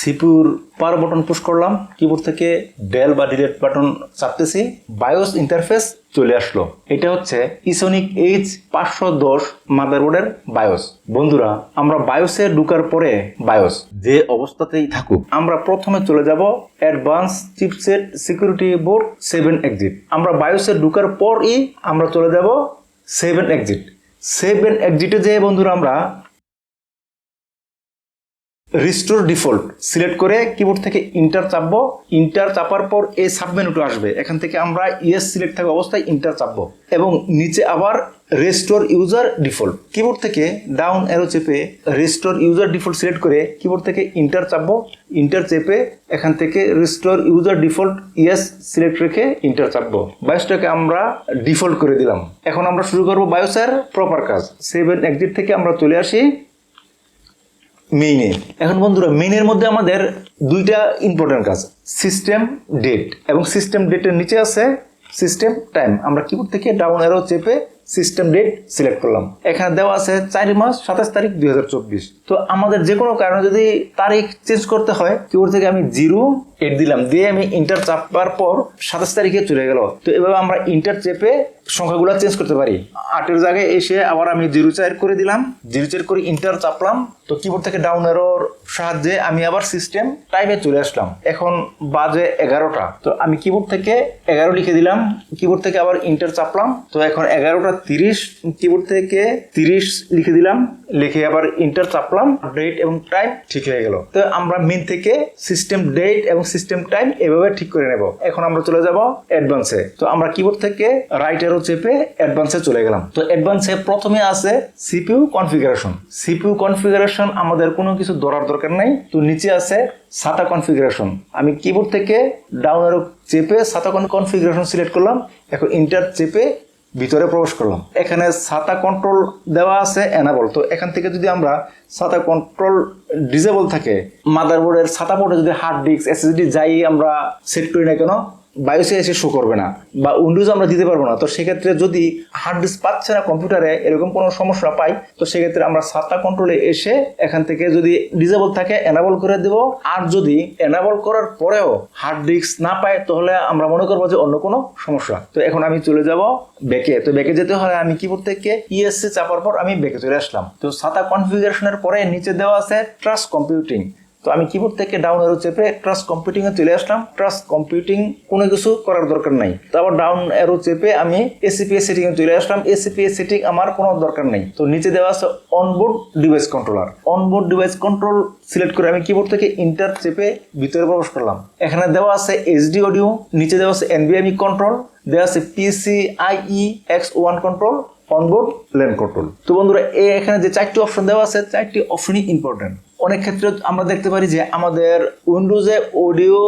সিপিউর power button push করলাম keyboard থেকে del বা ডিলেট বাটন চাপতেছি বায়োস ইন্টারফেস চলে আসলো। এটা হচ্ছে ইসোনিক এইচ পাঁচশো দশ মাদারবোর্ডের বায়োস বন্ধুরা, আমরা বায়োসে ঢুকার পরে বায়োস যে অবস্থাতেই থাকুক, আমরা প্রথমে চলে যাব advance chipset security board seven exit. আমরা বায়োসে ঢুকার পরই আমরা চলে যাব সেভেন এক্সিট। সেভেন এক্সিটে যে বন্ধুরা আমরা রিস্টোর ডিফল্ট সিলেক্ট করে কিবোর্ড থেকে ইন্টার চাপবো। ইন্টার চাপার পর এই সাবমেনুটা আসবে। এখান থেকে আমরা ইয়েস সিলেক্ট থাকা অবস্থায় ইন্টার চাপবো। এবং নিচে আবার রেস্টোর ইউজার ডিফল্ট কিবোর্ড থেকে ডাউন অ্যারো চেপে রেস্টোর ইউজার ডিফল্ট সিলেক্ট করে কিবোর্ড থেকে ইন্টার চাপবো। ইন্টার চেপে এখান থেকে restore user default yes select রেখে ইন্টার চাপবো। বায়োসটাকে আমরা ডিফল্ট করে দিলাম। এখন আমরা শুরু করব বায়োসের প্রপার কাজ। সেভেন এক্সিট থেকে আমরা চলে আসি। মেইনে এখন বন্ধুরা মেইনের মধ্যে আমাদের দুইটা ইম্পর্টেন্ট কাজ সিস্টেম ডেট এবং সিস্টেম ডেটের নিচে আছে সিস্টেম টাইম আমরা কিবোর্ড থেকে ডাউন অ্যারো চেপে সিস্টেম ডেট সিলেক্ট করলাম। এখানে দেওয়া আছে চার মাস সাতাশ তারিখ দু হাজার চব্বিশ। তো আমাদের যে কোনো কারণে যদি তারিখ চেঞ্জ করতে হয়, কিবোর্ড থেকে আমি জিরো এড দিলাম। দিয়ে আমি ইন্টার চাপার পর সাতাশ তারিখে চলে গেল। তো এভাবে আমরা ইন্টার চেপে সংখ্যাগুলো চেঞ্জ করতে পারি। আটের জায়গায় এসে আবার আমি জিরো চার করে দিলাম। জিরো চার করে ইন্টার চাপলাম। তো কিবোর্ড থেকে ডাউন এরোর সাহায্যে আমি আবার সিস্টেম টাইমে চলে আসলাম। এখন বাজে এগারোটা। তো আমি কিবোর্ড থেকে এগারো লিখে দিলাম। কিবোর্ড থেকে আবার ইন্টার চাপলাম। তো এখন এগারোটা তিরিশ কিবোর্ড থেকে তিরিশ লিখে দিলাম। লিখে আবার ইন্টার চাপলাম। ডেট এবং টাইম ঠিক হয়ে গেল। তো আমরা মেন থেকে সিস্টেম ডেট এবং সিস্টেম টাইম এভাবে ঠিক করে নেব। এখন আমরা চলে যাব অ্যাডভান্সে তো আমরা কিবোর্ড থেকে রাইট এরো চেপে অ্যাডভান্সে চলে গেলাম। তো অ্যাডভান্সে প্রথমে আছে সিপিইউ কনফিগারেশন সিপিউ কনফিগারেশন আমাদের কোনো কিছু ধরার দরকার নাই। তো নিচে আছে সাতা কনফিগারেশন আমি কিবোর্ড থেকে ডাউন এরো চেপে সাতা কনফিগারেশন সিলেক্ট করলাম। এখন ইন্টার চেপে ভিতরে প্রবেশ করলাম। এখানে সাতা কন্ট্রোল দেওয়া আছে এনাবল তো এখান থেকে যদি আমরা সাতা কন্ট্রোল ডিজেবল থাকে মাদারবোর্ডের সাতা বোর্ডে যদি হার্ড ডিস্ক এসএসডি যাই আমরা সেট করি না কেন বায়োসে এসে শো করবে না বা উইন্ডোজ আমরা দিতে পারব না, তো সেক্ষেত্রে যদি হার্ড ডিস্ক পাচ্ছে না কম্পিউটারে এরকম কোনো সমস্যা পাই, তো সেক্ষেত্রে আমরা সাতটা কন্ট্রোলে এসে এখান থেকে যদি ডিজেবল থাকে এনাবল করে দেব। আর যদি এনাবল করার পরেও হার্ড ডিস্ক না পাই তাহলে আমরা মনে করব যে অন্য কোনো সমস্যা। তো এখন আমি চলে যাব ব্যাকে। তো ব্যাকে যেতে হলে আমি কিবোর্ড থেকে ইএসসি চাপার পর আমি ব্যাকে চলে আসলাম। তো সাতা কনফিগারেশনের পরে নিচে দেওয়া আছে ট্রাস্ট কম্পিউটিং তো আমি কিবোর্ড থেকে ডাউন এরো চেপে ট্রাস্ট কম্পিউটিং এ চলে আসলাম। ট্রাস্ট কম্পিউটিং কোনো কিছু করার দরকার নাই। তারপর ডাউন এরো চেপে আমি এসিপিএস এ চলে আসলাম। এসিপিএস সেটিং আমার কোনো দরকার নেই। তো নিচে দেওয়া আছে onboard device controller onboard device control select করে আমি কিবোর্ড থেকে ইন্টার চেপে ভিতরে প্রবেশ করলাম। এখানে দেওয়া আছে এইচডি অডিও নিচে দেওয়া আছে এনবিএমই কন্ট্রোল দেওয়া আছে PCIe x one control onboard LAN control তো বন্ধুরা এখানে যে চারটি অপশন দেওয়া আছে, চারটি অপশনই ইম্পর্টেন্ট অনেক ক্ষেত্রে আমরা দেখতে পারি যে আমাদের উইন্ডোজে অডিও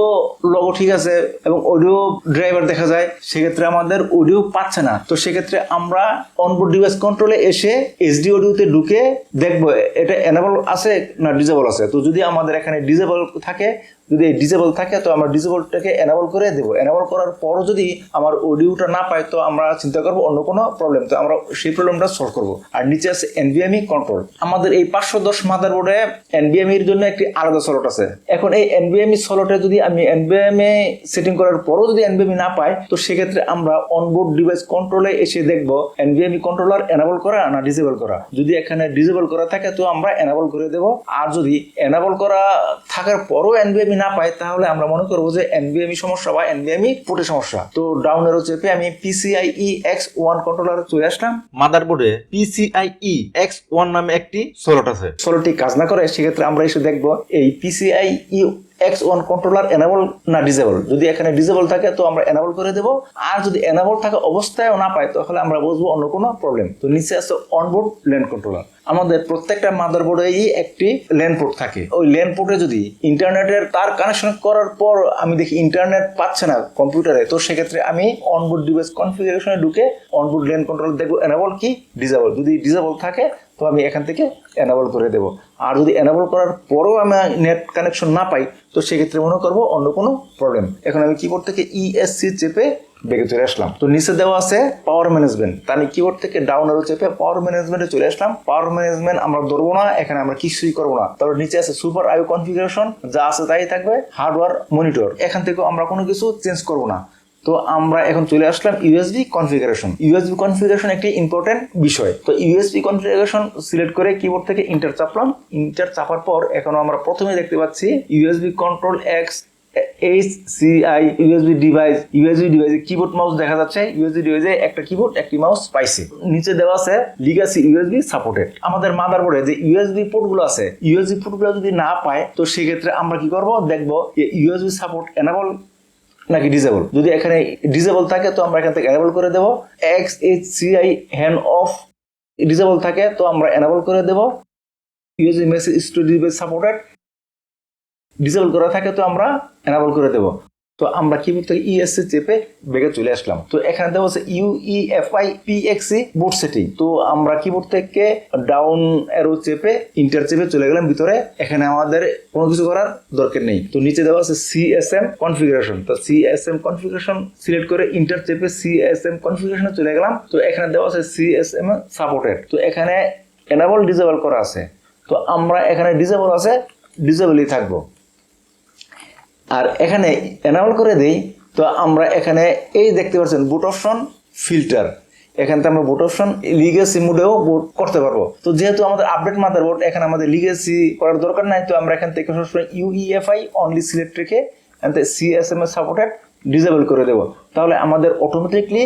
লগো ঠিক আছে এবং অডিও ড্রাইভার দেখা যায়, সেক্ষেত্রে আমাদের অডিও পাচ্ছে না। তো সেক্ষেত্রে আমরা অনবোর্ড ডিভাইস কন্ট্রোলে এসে এইচডি অডিওতে ঢুকে দেখব, এটা এনাবল আছে না ডিজেবল আছে? তো যদি আমাদের এখানে ডিজেবল থাকে যদি ডিজেবল থাকে, তো আমরা ডিজেবলটাকে এনাবল করে দেবো। এনাবল করার পরও যদি আমার অডিওটা না পাই, তো আমরা চিন্তা করব অন্য কোনো প্রবলেম তো আমরা সেই প্রবলেমটা সলভ করব। আর নিচে আছে এনভিএমই কন্ট্রোল আমাদের এই পাঁচশো দশ মাদারবোর্ডে এনবিএমই এর জন্য একটি আলাদা সলট আছে। এখন এই এনবিএমই সলটে যদি আমি এনবিএমএ সেটিং করার পরও যদি এনবিএমই না পাই, তো সেক্ষেত্রে আমরা অনবোর্ড ডিভাইস কন্ট্রোলে এসে দেখব এনবিএমই কন্ট্রোলার এনাবল করা না ডিসেবল করা। যদি এখানে ডিসেবল করা থাকে, তো আমরা এনাবল করে দেব। আর যদি এনাবল করা থাকার পরও এনবিএমই না পাই তাহলে আমরা মনে করব যে এনবিএমই সমস্যা বা এনবিএমই পোর্টে সমস্যা। তো ডাউন এরো চেপে আমি পিসিআইই এক্স ওয়ান কন্ট্রোলার চলে আসলাম। মাদারবোর্ডে পিসিআইই এক্স ওয়ান নামে একটি সোলোট আছে। সোলোটি কাজ না করে সেক্ষেত্রে আমরা এসে দেখব এই PCI x one controller enable না ডিজেবল যদি এখানে ডিজেবল থাকে, তো আমরা এনাবল করে দেব। আর যদি এনাবল থাকা অবস্থায়ও না পাই তাহলে আমরা বুঝব অন্য কোনো প্রবলেম তো নিচে আছে অনবোর্ড ল্যান্ড কন্ট্রোলার আমাদের প্রত্যেকটা মাদারবোর্ডেই একটি ল্যান্ড পোর্ট থাকে। ওই ল্যান্ড পোর্টে যদি ইন্টারনেটের তার কানেকশন করার পর আমি দেখি ইন্টারনেট পাচ্ছে না কম্পিউটারে তো সেক্ষেত্রে আমি অনবোর্ড ডিভাইস কনফিগারেশনে ঢুকে অনবোর্ড ল্যান্ড কন্ট্রোল দেখব এনাবল কি? ডিজেবল যদি ডিজেবল থাকে তো আমি এখান থেকে এনাবল করে দেব। আর যদি এনাবল করার পরেও আমি নেট কানেকশন না পাই, তো সেক্ষেত্রে মনে করব অন্য কোনো প্রবলেম এখন আমি কিবোর্ড থেকে ইএসসি চেপে বেগে চলে আসলাম। তো নিচে দেওয়া আছে পাওয়ার ম্যানেজমেন্ট তা আমি কিবোর্ড থেকে ডাউন আরও চেপে পাওয়ার ম্যানেজমেন্টে চলে আসলাম। পাওয়ার ম্যানেজমেন্ট আমরা ধরবো না, এখানে আমরা কিছুই করব না। তারপর নিচে আছে সুপার আইও কনফিগারেশন যা আছে তাই থাকবে হার্ডওয়্যার মনিটর এখান থেকে আমরা কোনো কিছু চেঞ্জ করব না। তো আমরা এখন চলে আসলাম ইউএসবি কনফিগারেশন ইউএসবি কনফিগারেশন একটি ইম্পর্টেন্ট বিষয় তো ইউএসবি কনফিগারেশন সিলেক্ট করে কিবোর্ড থেকে ইন্টার চাপলাম ইন্টার চাপার পর এখন আমরা প্রথমে দেখতে পাচ্ছি USB control x H CI USB device USB ডিভাইসে কিবোর্ড মাউস দেখা যাচ্ছে ইউএসবি ডিভাইসে একটা কিবোর্ড একটি মাউস পাইছি নিচে দেওয়া আছে লিগাসি ইউএসবি সাপোর্টেড আমাদের মাদারবোর্ডে যে ইউএসবি পোর্টগুলো আছে ইউএসবি পোর্টগুলো যদি না পায় তো সেক্ষেত্রে আমরা কি করব দেখব ইউএসবি সাপোর্ট এনাবল নাকি ডিজেবল যদি এখানে ডিজেবল থাকে, তো আমরা এখান থেকে এনেবল করে দেব। X H C I hand off disable থাকে, তো আমরা এনেবল করে দেব। ইউজি মেসেজ স্টোরি সাপোর্টেড ডিজেবল করা থাকে, তো আমরা এনেবল করে দেব। তো আমরা কিবোর্ড থেকে ইএসসি চেপে বেগে চলে আসলাম। তো এখানে দেওয়া আছে ইউইএফআই পিএক্সি বোর্ড সেটিং তো আমরা কিবোর্ড থেকে ডাউন অ্যারো চেপে ইন্টার চেপে চলে গেলাম ভিতরে। এখানে আমাদের কোনো কিছু করার দরকার নেই। তো নিচে দেওয়া আছে সিএসএম কনফিগারেশন তো সিএসএম কনফিগারেশন সিলেক্ট করে ইন্টার চেপে সিএসএম কনফিগারেশনে চলে গেলাম। তো এখানে দেওয়া আছে সিএসএম সাপোর্টেড তো এখানে এনাবল ডিজেবল করা আছে। তো আমরা এখানে ডিজেবল আছে ডিজেবলই থাকব। আর এখানে এনাবল করে দেই, তো আমরা এখানে এই দেখতে পাচ্ছেন বুট অপশন ফিল্টার এখান আমরা বুট অপশন লিগেসি মোডেও বুট করতে পারব। তো যেহেতু আমাদের আপডেট মাদার বোর্ড এখানে আমাদের লিগেসি করার দরকার নাই, তো আমরা এখান থেকে সবসময় ইউইএফআই অনলি সিলেক্ট রেখে এখান থেকে সিএসএম এর সাপোর্টেড ডিসেবল করে দেবো। তাহলে আমাদের অটোমেটিকলি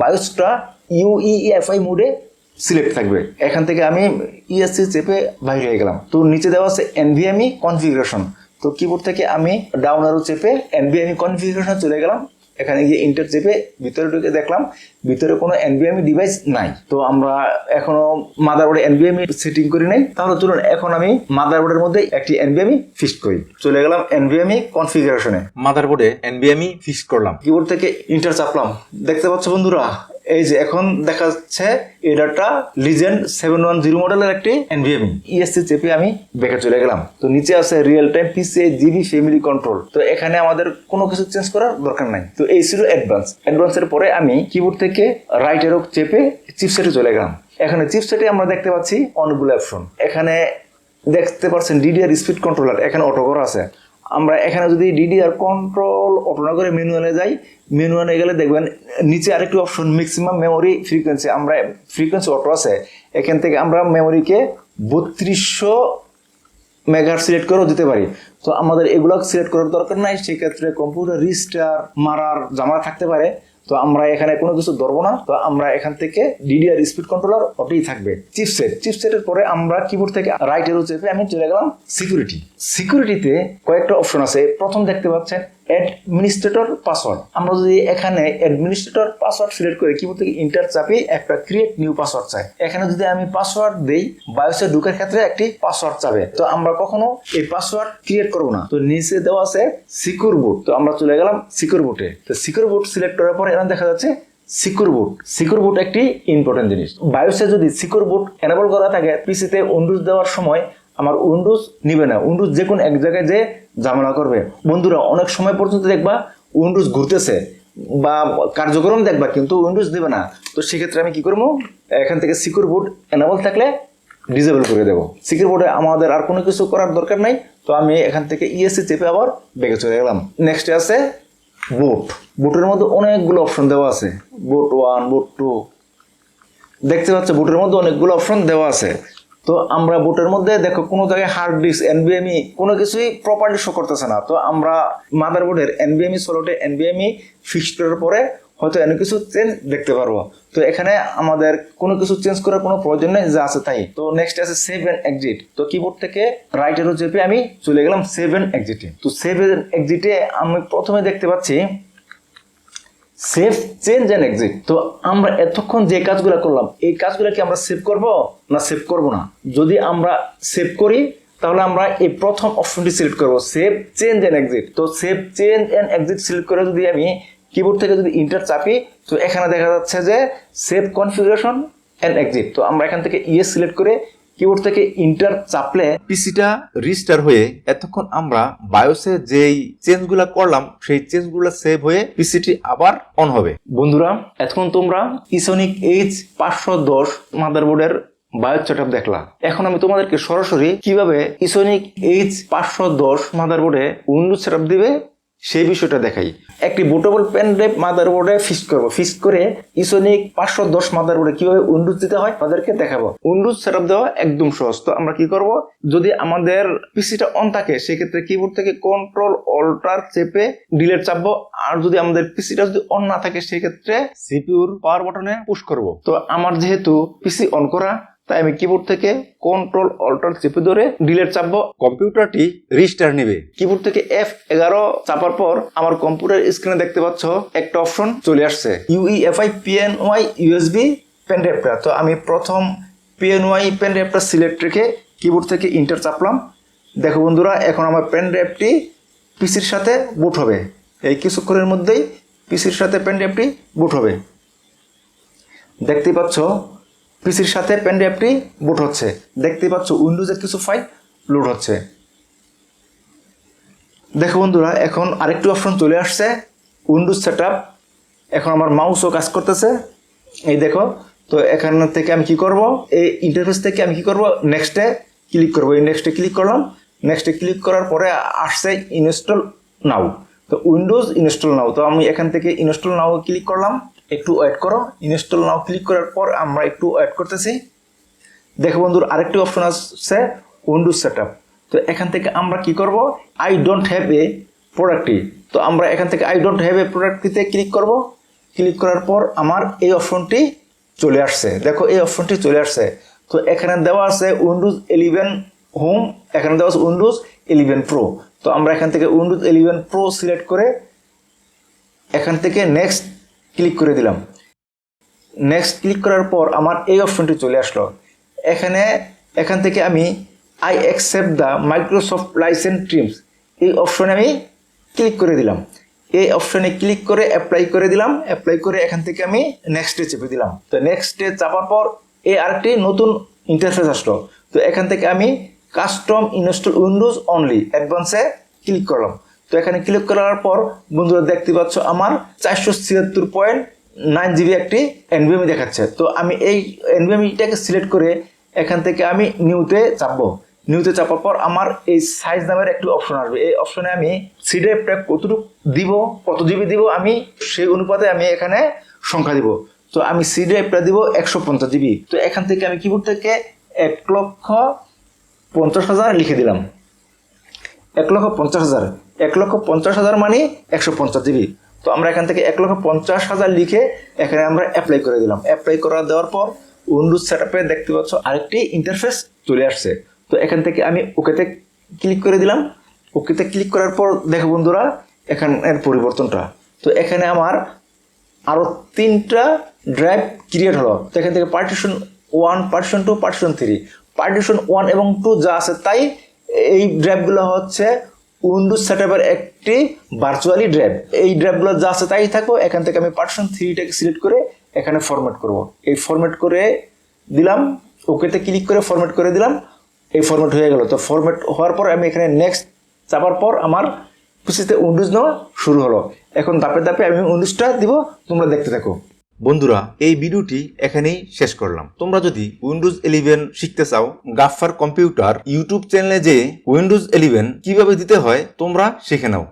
বায়োসটা ইউইএফআই মোডে সিলেক্ট থাকবে। এখান থেকে আমি ইএসসি চেপে বাইরে হয়ে গেলাম। তো নিচে দেওয়া আছে এনভিএমই কনফিগারেশন তো কিবোর্ড থেকে আমি ডাউন আরও চেপে এনভিএমই কনফিগারেশন চলে গেলাম। এখানে গিয়ে ইন্টার চেপে ভিতরে ঢুকে দেখলাম ভিতরে কোনো এনভিএমই ডিভাইস নাই। তো আমরা এখনও মাদারবোর্ডে এনভিএমই সেটিং করি নাই। তাহলে চলুন এখন আমি মাদারবোর্ডের মধ্যে একটি এনভিএমই ফিক্সড করি। চলে গেলাম এনভিএমই কনফিগারেশনে মাদারবোর্ডে এনবিএমই ফিক্স করলাম। কিবোর্ড থেকে ইন্টার চাপলাম। দেখতে পাচ্ছ বন্ধুরা এই যে এখন দেখা যাচ্ছে এটাটা লিজেন্ড সেভেন ওয়ান জিরো মডেলের একটি এনভিএমই ইএসসি চেপে আমি বেঁকে চলে গেলাম। তো নিচে আছে real time PCI GB family control তো এখানে আমাদের কোনো কিছু চেঞ্জ করার দরকার নাই। তো এই ছিল অ্যাডভান্স অ্যাডভান্সের পরে আমি কিবোর্ড থেকে রাইট এরো চেপে চিপসেটে চলে গেলাম। এখানে চিপসেটে আমরা দেখতে পাচ্ছি অনেকগুলো অপশন এখানে দেখতে পাচ্ছেন ডিডিআর স্পিড কন্ট্রোলার এখানে অটো করা আছে। আমরা এখানে যদি ডিডিআর কন্ট্রোল অটো না করে ম্যানুয়ালে যাই ম্যানুয়ালে গেলে দেখবেন নিচে আরেকটি অপশন ম্যাক্সিমাম মেমোরি ফ্রিকোয়েন্সি আমরা ফ্রিকোয়েন্সি অটো আছে, এখান থেকে আমরা মেমোরিকে বত্রিশশো মেগাহার্ট সিলেক্ট করেও দিতে পারি। তো আমাদের এগুলো সিলেক্ট করার দরকার নাই, সেক্ষেত্রে কম্পিউটার রিস্টার মারার জামা থাকতে পারে। তো আমরা এখানে কোনো কিছু ধরবো না। তো আমরা এখান থেকে ডিডিআর স্পিড কন্ট্রোলার ওটাই থাকবে। চিপসেট চিপসেটের পরে আমরা কিবোর্ড থেকে রাইট এরো চেপে আমি চলে গেলাম সিকিউরিটি সিকিউরিটিতে কয়েকটা অপশন আছে। প্রথম দেখতে পাচ্ছেন অ্যাডমিনিস্ট্রেটর পাসওয়ার্ড আমরা যদি এখানে অ্যাডমিনিস্ট্রেটর পাসওয়ার্ড সিলেক্ট করে কিবোর্ড থেকে ইন্টার চাপি একটা ক্রিয়েট নিউ পাসওয়ার্ড চাই। এখানে যদি আমি পাসওয়ার্ড দেই বায়োসে ঢুকার ক্ষেত্রে একটি পাসওয়ার্ড চাবে। তো আমরা কখনো এই পাসওয়ার্ড ক্রিয়েট করব না। তো নিচে দেওয়া আছে সিকিউর বুট তো আমরা চলে গেলাম সিকিউর বুটে তো সিকিউর বুট সিলেক্ট করার পরে এখানে দেখা যাচ্ছে সিকিউর বুট সিকিউর বুট একটি ইম্পর্টেন্ট জিনিস। বায়োসে যদি সিকিউর বুট এনেবল করা থাকে পিসিতে উইন্ডোজ দেওয়ার সময় আমার উইন্ডোজ নিবে না। উইন্ডোজ যে কোনো এক জায়গায় যে ঝামেলা করবে। বন্ধুরা, অনেক সময় পর্যন্ত দেখবা উইন্ডোজ ঘুরতেছে বা কার্যক্রম দেখবা কিন্তু উইন্ডোজ দেবে না। তো সেক্ষেত্রে আমি কি করব? এখান থেকে সিকিউর বুট এনেবল থাকলে ডিজেবল করে দেবো। সিকিউর বোর্ডে আমাদের আর কোনো কিছু করার দরকার নাই। তো আমি এখান থেকে ইএসসি চেপে আবার বেগে চলে গেলাম। নেক্সটে আছে বুট বুটের মধ্যে অনেকগুলো অপশন দেওয়া আছে। বুট ওয়ান বুট টু দেখতে পাচ্ছ বুটের মধ্যে অনেকগুলো অপশন দেওয়া আছে। তো আমরা বোটের মধ্যে, দেখো, কোনো জায়গায় হার্ড ডিস্ক এনবিএমই কোনো কিছুই প্রপারলি শো করতেছে না। তো আমরা মাদার মাদারবোর্ডের এনবিএমই সোলোটে এনবিএমই ফিক্সড করার পরে হয়তো এনে কিছু চেঞ্জ দেখতে পারব। তো এখানে আমাদের কোনো কিছু চেঞ্জ করার কোনো প্রয়োজন নেই, যা আছে তাই। তো নেক্সট আছে সেভ এন্ড এক্সিট তো কিবোর্ড থেকে রাইট চেপে আমি চলে গেলাম সেভ এন্ড এক্সিটে তো সেভ এন্ড এক্সিটে আমি প্রথমে দেখতে পাচ্ছি সেভ চেঞ্জ অ্যান্ড এক্সিট তো আমরা এতক্ষণ যে কাজগুলো করলাম, এই কাজগুলো কি আমরা সেভ করব না সেভ করব না? যদি আমরা সেভ করি, তাহলে আমরা এই প্রথম অপশনটি সিলেক্ট করব সেভ চেঞ্জ অ্যান্ড এক্সিট তো save change and exit select করে যদি আমি কিবোর্ড থেকে যদি ইন্টার চাপি, তো এখানে দেখা যাচ্ছে যে সেভ কনফিগারেশন অ্যান্ড এক্সিট তো আমরা এখান থেকে ইয়ে সিলেক্ট করে কিবোর্ড থেকে ইন্টার চাপলে পিসিটা রিস্টার হয়ে এতক্ষণ আমরা বায়োসে যেই চেঞ্জগুলো করলাম সেই চেঞ্জগুলো সেভ হয়ে পিসিটি আবার অন হবে। বন্ধুরা এতক্ষণ তোমরা ইসোনিক এইচ পাঁচশো দশ মাদারবোর্ডের বায়ো সেট দেখলাম এখন আমি তোমাদেরকে সরাসরি কীভাবে ইসোনিক এইচ পাঁচশো দশ মাদারবোর্ডে উইন্ডোজ সেট দিবে সেই বিষয়টা দেখাই। একটি বুটেবল পেন ড্রাইভ মাদারবোর্ডে ফিক্স করব। ফিক্স করে ইসোনিক পাঁচশো দশ মাদার মাদারবোর্ডে কীভাবে উইন্ডোজ দিতে হয় তাদেরকে দেখাবো। উইন্ডোজ সেট দেওয়া একদম সহজ। তো আমরা কি করব? যদি আমাদের পিসিটা অন থাকে, সেক্ষেত্রে কিবোর্ড থেকে কন্ট্রোল অল্টার চেপে ডিলেট চাপবো। আর যদি আমাদের পিসিটা যদি অন না থাকে, সেক্ষেত্রে সিপিউর পাওয়ার বাটনে পুশ করব। তো আমার যেহেতু পিসি অন করা তাই আমি কিবোর্ড থেকে কন্ট্রোল অল্টার চেপে ধরে ডিলেট চাপবো। কম্পিউটারটি রিস্টার নেবে। কিবোর্ড থেকে এফ এগারো চাপার পর আমার কম্পিউটার স্ক্রিনে দেখতে পাচ্ছ একটা অপশন চলে আসছে। ইউইএফআই পিএনওয়াই ইউএসবি পেন ড্রাইভটা তো আমি প্রথম পিএনওয়াই পেন ড্রাইভটা সিলেক্ট রেখে কিবোর্ড থেকে ইন্টার চাপলাম। দেখো বন্ধুরা এখন আমার পেন ড্রাইভটি পিসির সাথে বুট হবে। এই কিছুক্ষণের মধ্যেই পিসির সাথে পেন ড্রাইভটি বুট হবে। দেখতেই পাচ্ছ পিসির সাথে পেন বুট হচ্ছে। দেখতেই পাচ্ছ উইন্ডোজের কিছু ফাইল লোড হচ্ছে। দেখো বন্ধুরা, এখন আরেকটি অপশন চলে আসছে উইন্ডোজ সেট এখন আমার মাউসও কাজ করতেছে। এই দেখো, তো এখান থেকে আমি কি করব? এই ইন্টারফেস থেকে আমি কি করব? নেক্সটে ক্লিক করব। এই নেক্সটে ক্লিক করলাম। নেক্সটে ক্লিক করার পরে আসছে ইনস্টল নাও তো উইন্ডোজ ইনস্টল নাও তো আমি এখান থেকে ইনস্টল নাও ক্লিক করলাম। একটু ওয়েট করো। ইনস্টল নাও ক্লিক করার পর আমরা একটু ওয়েট করতেছি। দেখো বন্ধুর, আরেকটি অপশন আসছে উইন্ডোজ সেটআপ তো এখান থেকে আমরা কি করব? আই ডোন্ট হ্যাভ এ প্রোডাক্টটি তো আমরা এখান থেকে আই ডোন্ট হ্যাভ এ প্রোডাক্টটিতে ক্লিক করব। ক্লিক করার পর আমার এই অপশনটি চলে আসছে। দেখো, এই অপশনটি চলে আসছে। তো এখানে দেওয়া আছে উইন্ডোজ ইলেভেন হোম এখানে দেওয়া আছে উইন্ডোজ ইলেভেন প্রো তো আমরা এখান থেকে উইন্ডোজ ইলেভেন প্রো সিলেক্ট করে এখান থেকে নেক্সট ক্লিক করে দিলাম। নেক্সট ক্লিক করার পর আমার এই অপশনটি চলে আসলো। এখানে, এখান থেকে আমি I accept the Microsoft license terms এই অপশনে আমি ক্লিক করে দিলাম। এই অপশনে ক্লিক করে অ্যাপ্লাই করে দিলাম। অ্যাপ্লাই করে এখান থেকে আমি নেক্সটে চেপে দিলাম। তো নেক্সটে চাপার পর এই আরেকটি নতুন ইন্টারফেস আসলো। তো এখান থেকে আমি কাস্টম ইনস্টল উইন্ডোজ অনলি অ্যাডভান্সে ক্লিক করলাম। তো এখানে ক্লিক করার পর বন্ধুরা দেখতে পাচ্ছ আমার চারশো ছিয়াত্তর পয়েন্ট নাইন জিবি একটি এনভিএমি দেখাচ্ছে। তো আমি এই এনভিএমিটাকে সিলেক্ট করে এখান থেকে আমি নিউতে চাপবো। নিউতে চাপার পর আমার এই সাইজ নামের একটি অপশন আসবে। এই অপশনে আমি সি ড্রাইভটা কতটুকু দিব, কত জিবি দিব, আমি সেই অনুপাতে আমি এখানে সংখ্যা দিব। তো আমি সি ড্রাইভটা দিব একশো পঞ্চাশ জিবি তো এখান থেকে আমি কিবোর্ড থেকে এক লক্ষ পঞ্চাশ হাজার লিখে দিলাম। এক লক্ষ পঞ্চাশ হাজার। এক লক্ষ পঞ্চাশ হাজার মানে একশো পঞ্চাশ জিবি। তো আমরা এখান থেকে এক লক্ষ পঞ্চাশ হাজার লিখে এখানে আমরা অ্যাপ্লাই করে দিলাম। অ্যাপ্লাই করা দেওয়ার পর উইন্ডোজ সেট আপে দেখতে পাচ্ছ আরেকটি ইন্টারফেস চলে আসছে। তো এখান থেকে আমি ওকেতে ক্লিক করে দিলাম। ওকেতে ক্লিক করার পর দেখো বন্ধুরা এখানের পরিবর্তনটা। তো এখানে আমার আরও তিনটা ড্রাইভ ক্রিয়েট হলো। তো এখান থেকে partition one partition two partition three partition one এবং টু যা আছে তাই এই ড্রাইভগুলো হচ্ছে উইন্ডোজ সেটআপের একটি ভার্চুয়ালি ড্রাইভ এই ড্রাইভগুলো যা আছে তাই থাকো, এখান থেকে আমি পার্সন থ্রিটাকে সিলেক্ট করে এখানে ফরম্যাট করব। এই ফরম্যাট করে দিলাম ওকেতে ক্লিক করে ফরম্যাট করে দিলাম, এই ফরম্যাট হয়ে গেল। তো ফরম্যাট হওয়ার পর আমি এখানে নেক্সট চাপার পর আমার পিসিতে উইন্ডোজ নেওয়া শুরু হলো। এখন ধাপে দাপে আমি উইন্ডোজটা দিব, তোমরা দেখতে থাকো। বন্ধুরা, এই ভিডিওটি এখানেই শেষ করলাম। তোমরা যদি উইন্ডোজ ইলেভেন শিখতে চাও গাফার কম্পিউটার ইউটিউব চ্যানেলে যে উইন্ডোজ ইলেভেন কীভাবে দিতে হয়, তোমরা শিখে নাও।